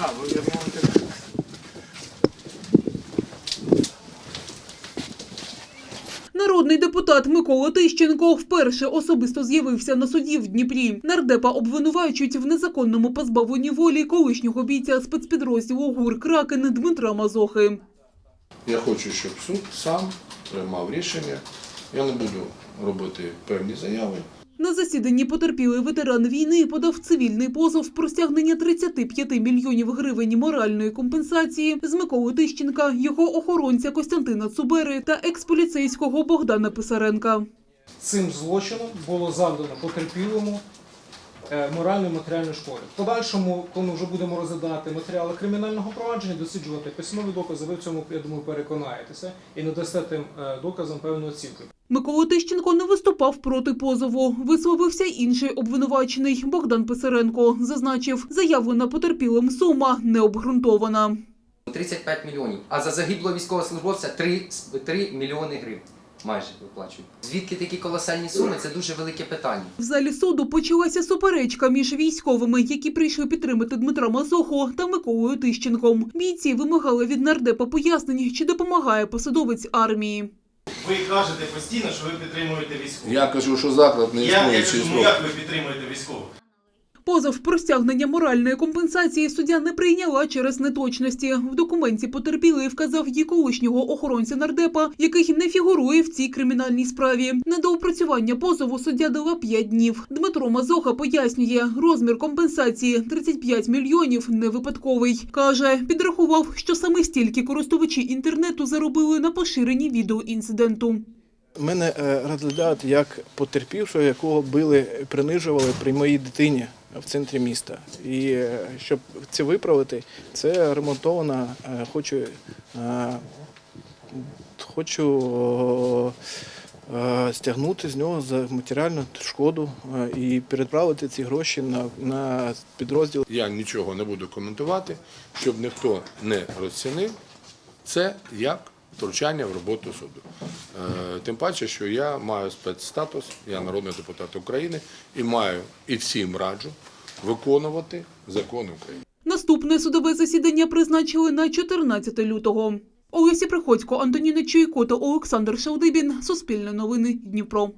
А, ви вернули Народний депутат Микола Тищенко вперше особисто з'явився на суді в Дніпрі. Нардепа обвинувачують в незаконному позбавленні волі колишнього бійця спецпідрозділу ГУР Кракен Дмитра Мазохи. Я хочу, щоб суд сам приймав рішення. Я не буду робити певні заяви. На засіданні потерпілий ветеран війни подав цивільний позов про стягнення 35 мільйонів гривень моральної компенсації з Миколи Тищенка, його охоронця Костянтина Цубери та експоліцейського Богдана Писаренка. цим злочином було завдано потерпілому моральну і матеріальну шкоду. В подальшому, коли ми вже будемо розглядати матеріали кримінального провадження, досліджувати письмові докази, ви в цьому, я думаю, переконаєтеся і надасте тим е, доказам певну оцінку. Микола Тищенко не виступав проти позову. Висловився інший обвинувачений Богдан Писаренко. Зазначив, заявлена потерпілим сума не обґрунтована. 35 мільйонів, а за загиблого військовослужбовця 3, 3 мільйони гривень майже виплачують. Звідки такі колосальні суми? Це дуже велике питання. В залі суду почалася суперечка між військовими, які прийшли підтримати Дмитра Мазоху та Миколою Тищенком. Бійці вимагали від нардепа пояснень, чи допомагає посадовець армії. Ви кажете постійно, що ви підтримуєте військових. Я кажу, що заклад не Я, я існує кажу, ну як ви підтримуєте військових? Позов про стягнення моральної компенсації суддя не прийняла через неточності. В документі потерпілий вказав її колишнього охоронця нардепа, який не фігурує в цій кримінальній справі. На доопрацювання позову суддя дала 5 днів. Дмитро Мазоха пояснює, розмір компенсації 35 мільйонів не випадковий. Каже, підрахував, що саме стільки користувачі інтернету заробили на поширенні відео інциденту. Мене е, розглядають як потерпівшого, якого били, принижували при моїй дитині в центрі міста. І е, щоб це виправити, це ремонтовано. е, Хочу, хочу стягнути з нього за матеріальну шкоду і переправити ці гроші на, на підрозділ. Я нічого не буду коментувати, щоб ніхто не розцінив це як втручання в роботу суду. Е, Тим паче, що я маю спецстатус, я народний депутат України і маю і всім раджу виконувати закони України. Наступне судове засідання призначили на 14 лютого. Олесі Приходько, Антоніна Чуйко та Олександр Шалдибін. Суспільне новини Дніпро.